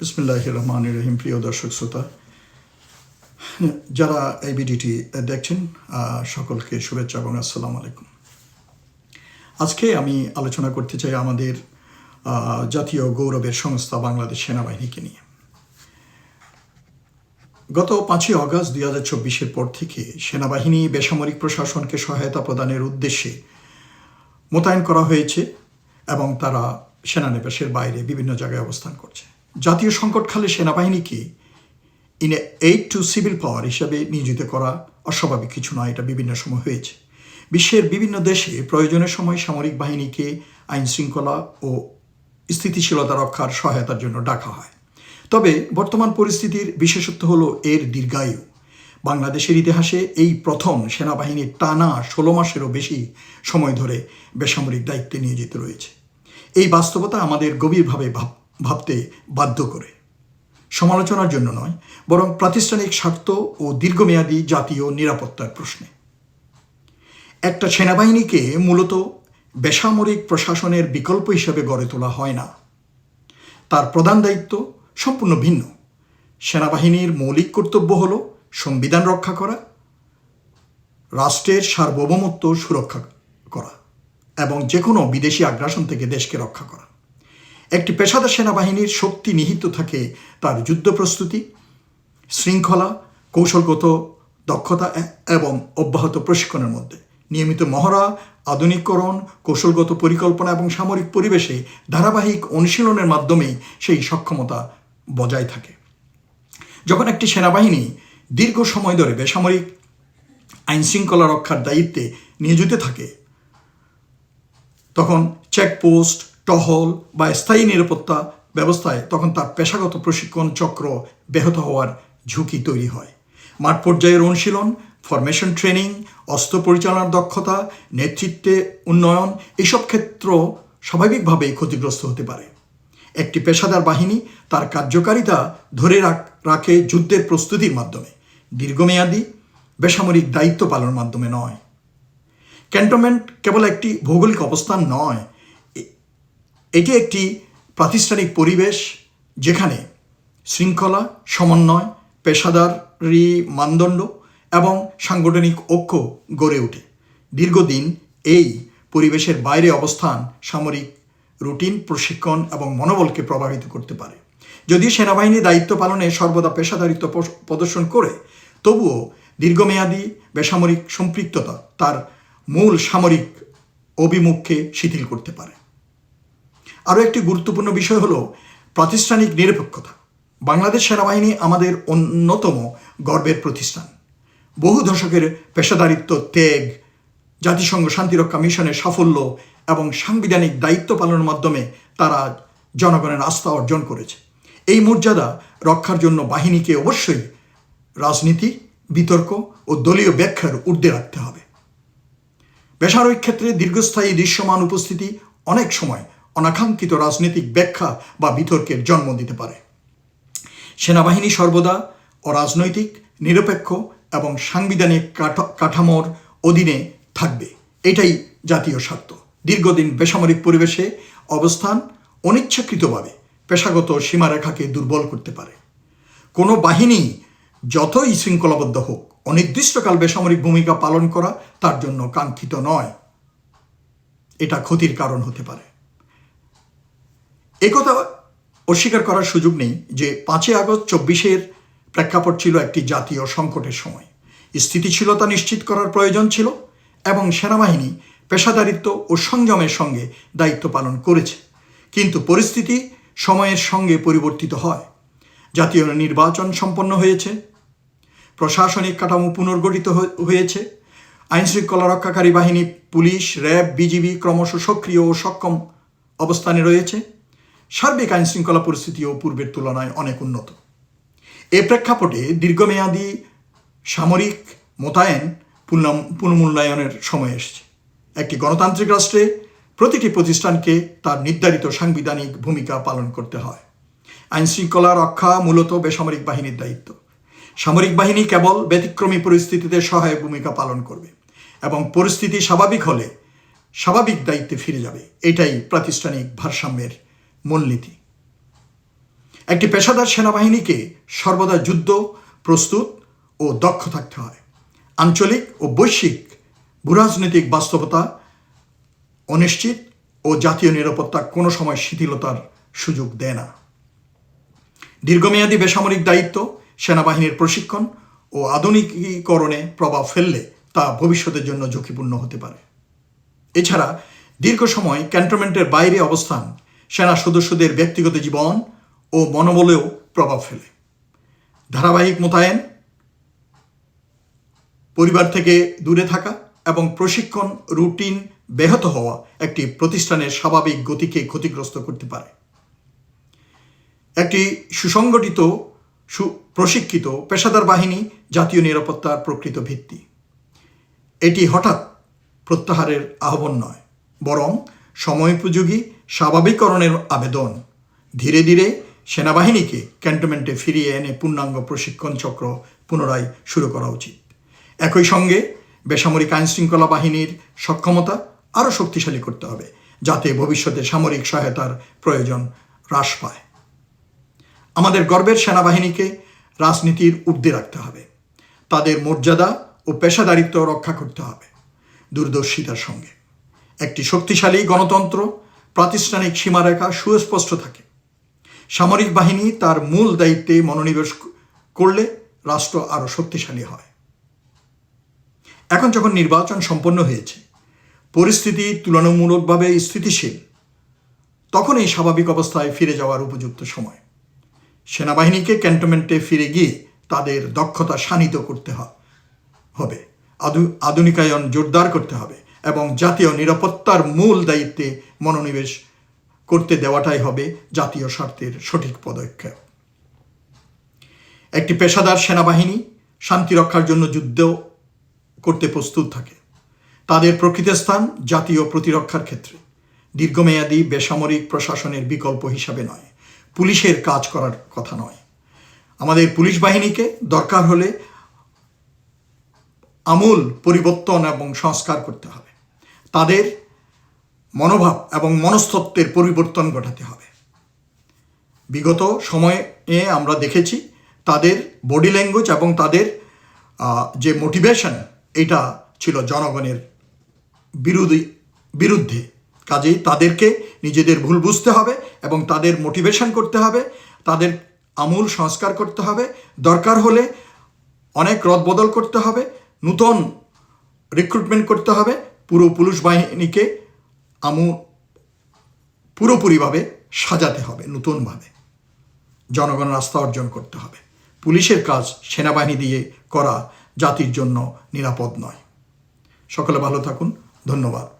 বিসমুল্লাহ রহমান রহিম প্রিয় দর্শক শ্রোতা। যারা এই ভিডিওটি দেখছেন সকলকে শুভেচ্ছা এবং আসসালামু আলাইকুম। আজকে আমি আলোচনা করতে চাই আমাদের জাতীয় গৌরবের সংস্থা বাংলাদেশ সেনাবাহিনীকে নিয়ে। গত পাঁচই অগস্ট দুই হাজার চব্বিশের পর থেকে সেনাবাহিনী বেসামরিক প্রশাসনকে সহায়তা প্রদানের উদ্দেশ্যে মোতায়েন করা হয়েছে এবং তারা সেনানিবাসের বাইরে বিভিন্ন জায়গায় অবস্থান করছে। জাতীয় সংকটকালে সেনাবাহিনীকে in aid to civil power হিসাবে নিয়োজিত করা অস্বাভাবিক কিছু নয়, এটা বিভিন্ন সময় হয়েছে। বিশ্বের বিভিন্ন দেশে প্রয়োজনের সময় সামরিক বাহিনীকে আইন শৃঙ্খলা ও স্থিতিশীলতা রক্ষার সহায়তার জন্য ডাকা হয়। তবে বর্তমান পরিস্থিতির বিশেষত্ব হল এর দীর্ঘায়ু। বাংলাদেশের ইতিহাসে এই প্রথম সেনাবাহিনীর টানা ষোলো মাসেরও বেশি সময় ধরে বেসামরিক দায়িত্বে নিয়োজিত রয়েছে। এই বাস্তবতা আমাদের গভীরভাবে ভাব ভাবতে বাধ্য করে। সমালোচনার জন্য নয়, বরং প্রাতিষ্ঠানিক স্বার্থ ও দীর্ঘমেয়াদী জাতীয় নিরাপত্তার প্রশ্নে। একটা সেনাবাহিনীকে মূলত বেসামরিক প্রশাসনের বিকল্প হিসেবে গড়ে তোলা হয় না। তার প্রধান দায়িত্ব সম্পূর্ণ ভিন্ন। সেনাবাহিনীর মৌলিক কর্তব্য হল সংবিধান রক্ষা করা, রাষ্ট্রের সার্বভৌমত্ব সুরক্ষা করা এবং যে কোনো বিদেশি আগ্রাসন থেকে দেশকে রক্ষা করা। একটি পেশাদার সেনাবাহিনীর শক্তি নিহিত থাকে তার যুদ্ধ প্রস্তুতি, শৃঙ্খলা, কৌশলগত দক্ষতা এবং অব্যাহত প্রশিক্ষণের মধ্যে। নিয়মিত মহড়া আধুনিকরণ কৌশলগত পরিকল্পনা এবং সামরিক পরিবেশে ধারাবাহিক অনুশীলনের মাধ্যমেই সেই সক্ষমতা বজায় থাকে। যখন একটি সেনাবাহিনী দীর্ঘ সময় ধরে বেসামরিক আইন শৃঙ্খলা রক্ষার দায়িত্বে নিয়োজিত থাকে, তখন চেকপোস্ট টহল বা স্থায়ী নিরাপত্তা ব্যবস্থায় তখন তার পেশাগত প্রশিক্ষণ চক্র ব্যাহত হওয়ার ঝুঁকি তৈরি হয়। মাঠ পর্যায়ের অনুশীলন ফরমেশন ট্রেনিং অস্ত্র পরিচালনার দক্ষতা, নেতৃত্বে উন্নয়ন এসব ক্ষেত্র স্বাভাবিকভাবেই ক্ষতিগ্রস্ত হতে পারে। একটি পেশাদার বাহিনী তার কার্যকারিতা ধরে রাখ- যুদ্ধের প্রস্তুতির মাধ্যমে। দীর্ঘমেয়াদী, বেসামরিক দায়িত্ব পালনের মাধ্যমে নয়। ক্যান্টনমেন্ট কেবল একটি ভৌগোলিক অবস্থান নয় এটি একটি প্রাতিষ্ঠানিক পরিবেশ যেখানে শৃঙ্খলা, সমন্বয়, পেশাদারি মানদণ্ড এবং সাংগঠনিক ঐক্য গড়ে ওঠে। দীর্ঘদিন এই পরিবেশের বাইরে অবস্থান সামরিক রুটিন, প্রশিক্ষণ এবং মনোবলকে প্রভাবিত করতে পারে। যদিও সেনাবাহিনী দায়িত্ব পালনে সর্বদা পেশাদারিত্ব প্রদর্শন করে, তবুও দীর্ঘমেয়াদী বেসামরিক সম্পৃক্ততা তার মূল সামরিক অভিমুখকে শিথিল করতে পারে। আরও একটি গুরুত্বপূর্ণ বিষয় হলো প্রাতিষ্ঠানিক নিরপেক্ষতা। বাংলাদেশ সেনাবাহিনী আমাদের অন্যতম গর্বের প্রতিষ্ঠান। বহু দশকের পেশাদারিত্ব, ত্যাগ, জাতিসংঘ শান্তিরক্ষা মিশনের সাফল্য এবং সাংবিধানিক দায়িত্ব পালনের মাধ্যমে তারা জনগণের আস্থা অর্জন করেছে। এই মর্যাদা রক্ষার জন্য বাহিনীকে অবশ্যই রাজনীতি, বিতর্ক ও দলীয় ব্যাখ্যার ঊর্ধ্বে রাখতে হবে। বেসামরিক ক্ষেত্রে দীর্ঘস্থায়ী দৃশ্যমান উপস্থিতি অনেক সময় অনাকাঙ্ক্ষিত রাজনৈতিক ব্যাখ্যা বা বিতর্কের জন্ম দিতে পারে। সেনাবাহিনী সর্বদা অরাজনৈতিক, নিরপেক্ষ এবং সাংবিধানিক কাঠা- কাঠামোর অধীনে থাকবে। এটাই জাতীয় স্বার্থ। দীর্ঘদিন বেসামরিক পরিবেশে অবস্থান অনিচ্ছাকৃতভাবে পেশাগত সীমারেখাকে দুর্বল করতে পারে। কোনো বাহিনী যতই শৃঙ্খলাবদ্ধ হোক, অনির্দিষ্টকাল বেসামরিক ভূমিকা পালন করা তার জন্য কাঙ্ক্ষিত নয়। এটা ক্ষতির কারণ হতে পারে। একথা অস্বীকার করার সুযোগ নেই যে পাঁচই আগস্ট চব্বিশের প্রেক্ষাপট ছিল একটি জাতীয় সংকটের সময়। স্থিতিশীলতা নিশ্চিত করার প্রয়োজন ছিল এবং সেনাবাহিনী, পেশাদারিত্ব ও সংযমের সঙ্গে দায়িত্ব পালন করেছে। কিন্তু পরিস্থিতি সময়ের সঙ্গে পরিবর্তিত হয়। জাতীয় নির্বাচন সম্পন্ন হয়েছে। প্রশাসনিক কাঠামো পুনর্গঠিত হয়েছে। আইনশৃঙ্খলা রক্ষাকারী বাহিনী, পুলিশ, র্যাব, বিজিবি ক্রমশ সক্রিয় ও সক্ষম অবস্থানে রয়েছে। সার্বিক আইন শৃঙ্খলা পরিস্থিতিও পূর্বের তুলনায় অনেক উন্নত। এ প্রেক্ষাপটে দীর্ঘমেয়াদী সামরিক মোতায়েন পুনঃ- পুনর্মূল্যায়নের সময় এসেছে। একটি গণতান্ত্রিক রাষ্ট্রে প্রতিটি প্রতিষ্ঠানকে তার নির্ধারিত সাংবিধানিক ভূমিকা পালন করতে হয়। আইন শৃঙ্খলা রক্ষা মূলত বেসামরিক বাহিনীর দায়িত্ব। সামরিক বাহিনী কেবল ব্যতিক্রমী পরিস্থিতিতে সহায়ক ভূমিকা পালন করবে এবং পরিস্থিতি স্বাভাবিক হলে স্বাভাবিক দায়িত্বে ফিরে যাবে। এটাই প্রাতিষ্ঠানিক ভারসাম্যের মূলনীতি। একটি পেশাদার সেনাবাহিনীকে সর্বদা যুদ্ধ, প্রস্তুত ও দক্ষ থাকতে হয়। আঞ্চলিক ও বৈশ্বিক ভূরাজনৈতিক বাস্তবতা অনিশ্চিত ও জাতীয় নিরাপত্তা কোনো সময় শিথিলতার সুযোগ দেয় না। দীর্ঘমেয়াদী বেসামরিক দায়িত্ব, সেনাবাহিনীর প্রশিক্ষণ ও আধুনিকীকরণে প্রভাব ফেললে তা ভবিষ্যতের জন্য ঝুঁকিপূর্ণ হতে পারে। এছাড়া দীর্ঘ সময় ক্যান্টনমেন্টের বাইরে অবস্থান সেনা সদস্যদের ব্যক্তিগত জীবন ও মনোবলেও প্রভাব ফেলে। ধারাবাহিক মোতায়েন, পরিবার থেকে দূরে থাকা এবং প্রশিক্ষণ রুটিন ব্যাহত হওয়া একটি প্রতিষ্ঠানের স্বাভাবিক গতিকে ক্ষতিগ্রস্ত করতে পারে। একটি সুসংগঠিত প্রশিক্ষিত পেশাদার বাহিনী জাতীয় নিরাপত্তার প্রকৃত ভিত্তি। এটি হঠাৎ প্রত্যাহারের আহ্বান নয়, বরং সময়োপযোগী স্বাভাবিকরণের আবেদন। ধীরে ধীরে সেনাবাহিনীকে ক্যান্টনমেন্টে ফিরিয়ে এনে পূর্ণাঙ্গ প্রশিক্ষণ চক্র পুনরায় শুরু করা উচিত। একই সঙ্গে বেসামরিক আইনশৃঙ্খলা বাহিনীর সক্ষমতা আরও শক্তিশালী করতে হবে, যাতে ভবিষ্যতে সামরিক সহায়তার প্রয়োজন হ্রাস পায়। আমাদের গর্বের সেনাবাহিনীকে রাজনীতির ঊর্ধ্বে রাখতে হবে। তাদের মর্যাদা ও পেশাদারিত্ব রক্ষা করতে হবে দূরদর্শিতার সঙ্গে। একটি শক্তিশালী গণতন্ত্র প্রাতিষ্ঠানিক সীমারেখা সুস্পষ্ট থাকে। সামরিক বাহিনী তার মূল দায়িত্বে মনোনিবেশ করলে রাষ্ট্র আরও শক্তিশালী হয়। এখন যখন নির্বাচন সম্পন্ন হয়েছে, পরিস্থিতি তুলনামূলকভাবে স্থিতিশীল তখন এই স্বাভাবিক অবস্থায় ফিরে যাওয়ার উপযুক্ত সময়। সেনাবাহিনীকে ক্যান্টনমেন্টে ফিরে গিয়ে তাদের দক্ষতা শানিত করতে হবে। আধু- আধুনিকায়ন জোরদার করতে হবে। এবং জাতীয় নিরাপত্তার মূল দায়িত্বে মনোনিবেশ করতে দেওয়াটাই হবে জাতীয় স্বার্থের সঠিক পদক্ষেপ। একটি পেশাদার সেনাবাহিনী শান্তি রক্ষার জন্য যুদ্ধ করতে প্রস্তুত থাকে। তাদের প্রকৃত স্থান জাতীয় প্রতিরক্ষার ক্ষেত্রে। দীর্ঘমেয়াদী বেসামরিক প্রশাসনের বিকল্প হিসাবে নয়। পুলিশের কাজ করার কথা নয়। আমাদের পুলিশ বাহিনীকে দরকার হলে আমূল পরিবর্তন এবং সংস্কার করতে হবে। তাদের মনোভাব এবং মনস্তত্ত্বের পরিবর্তন ঘটাতে হবে। বিগত সময়ে আমরা দেখেছি তাদের বডি ল্যাঙ্গুয়েজ এবং তাদের যে মোটিভেশন এটা ছিল জনগণের বিরোধী বিরুদ্ধে। কাজেই তাদেরকে নিজেদের ভুল বুঝতে হবে এবং তাদের মোটিভেশন করতে হবে, তাদের আমূল সংস্কার করতে হবে। দরকার হলে অনেক রদবদল করতে হবে, নূতন রিক্রুটমেন্ট করতে হবে পুরো পুলিশ বাহিনীকে আমু পুরোপুরিভাবে সাজাতে হবে, নতুনভাবে। জনগণের আস্থা অর্জন করতে হবে। পুলিশের কাজ সেনাবাহিনী দিয়ে করা জাতির জন্য নিরাপদ নয়। সকলে ভালো থাকুন। ধন্যবাদ।